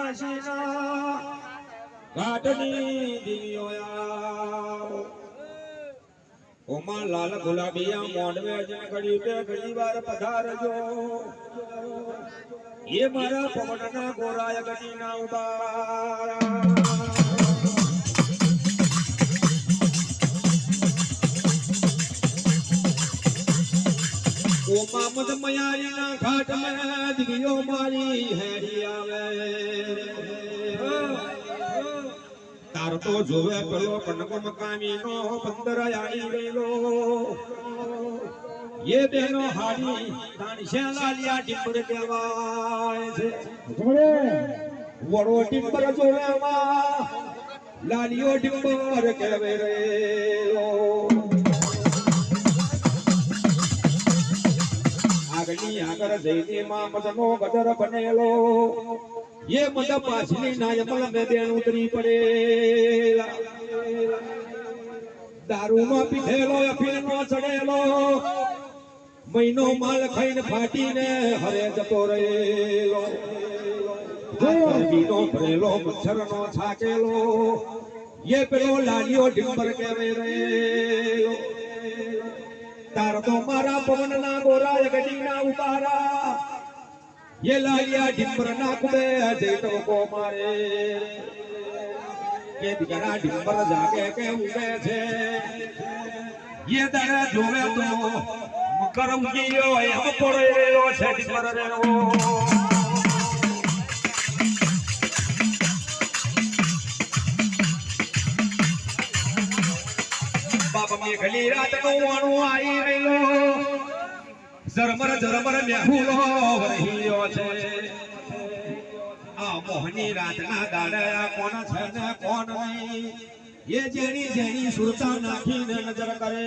કાશીના કાટની દિવ્યો ઓમાં લાલ ગુલાબિયા મોડવે જન ઘડી બે ઘડી વાર પધારજો. એ મારા પવનના ગોરાય ગઢીના ઉબારા. મદ મયારી ના ઘાટ મે દીયો મારી. હેરી આવે તાર તો જોવે પેલો કનકો મકામી નો પંદર આઈ ગયેલો ये बहनों हारी दानशाला लिया टिम्बर देवाय से वड़ो टिम्बर जो है लालियो टिम्बर के बेरे મહિનો માલ ખાઈને ફાટીને હરે જતો રહેલો. ગરમીનો ભરેલો, મચ્છરનો છાકેલો. એ પેલો લાલિયો ડિંબર કેવે તાર તો મારા પવનના ઉતારા ये लालिया ढिपर नाक में जेठो को मारे ये दिगरा ढिपर जाके के उबे छे ये दर जोवे तो मकर उगियो एम पड़े रो छे ढिपर रे ओ बाप में गली रात नो आई वेलो ઝરમર ઝરમર મેહુલો વરહીયો છે. આ મોહની રાતના દાડા કોણ છે ને કોણ નહીં? એ જેની જેની સુરતા નાખીને નજર કરે.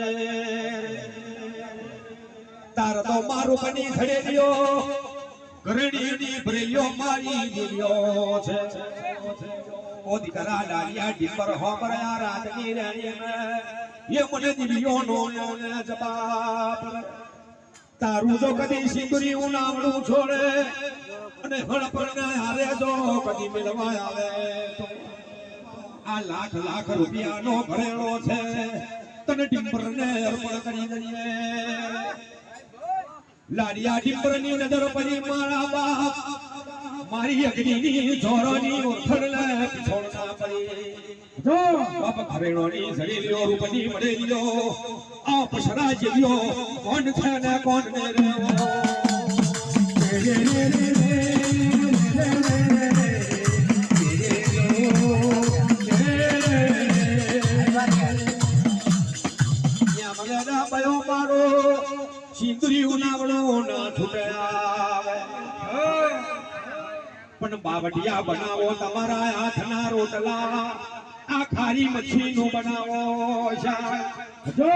તાર તો મારું બની ખડે ગયો ઘરડીની ભરેલ્યો મારી ગયો છે. ઓ દીકરા લાલિયા ડીપર હોમરયા રાતની રાણી એ મને દીર્યો નો ને જવાબ તારું જો કદી સિંદુરી ઉનાવડું છોડે અને હળપણને હારે જો કદી મિલવા આવે આ લાખ લાખ રૂપિયાનો ભરેલો છે. તને ટિમ્બરને અર્પણ કરી દઈએ. લાડિયા ટિમ્બરની નજર પડી મારા બાપ. મારી અગ્નિની જોરોની ઓળખડલા છોડના પડે જો બાપ ખરેણોની જડીલ્યો રૂપની મળેલ્યો આ પશરા કોણ છે ને કોણ ને રે રે રે રે સિંદરી ઉનાવળો ના છૂટ્યા પણ બાવડિયા બનાવો તમારા હાથના રોટલા. આ ખારી મચ્છી નું બનાવો જો.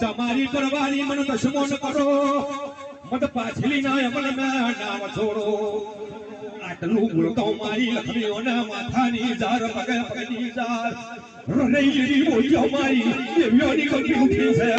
તમારી પરવારી મને દશમો ન કરો મત પાછલી ના અમલ ના નામ છોડો. આટલું બોલતો મારી લખમીઓના માથાની જાર પગે પગની જાર. ગઈ બોલ્યો મારી દેવીઓની કટી ઉઠી છે.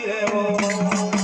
রে ও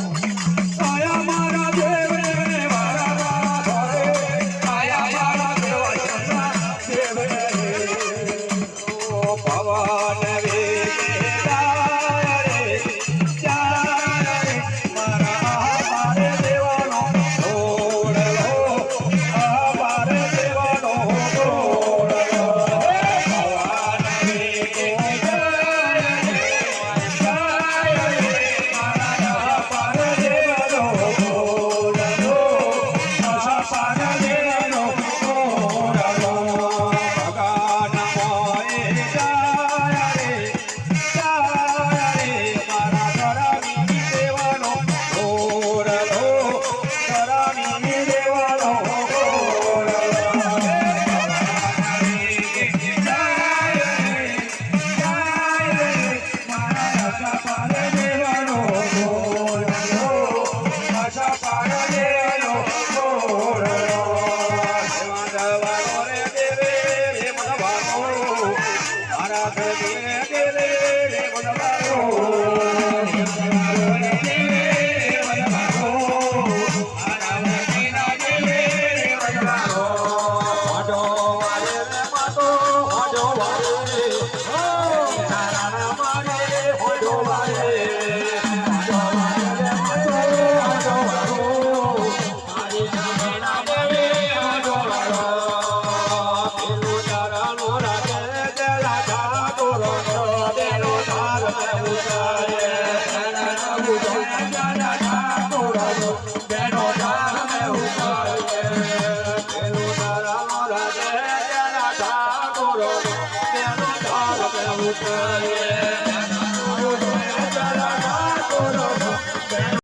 नो राम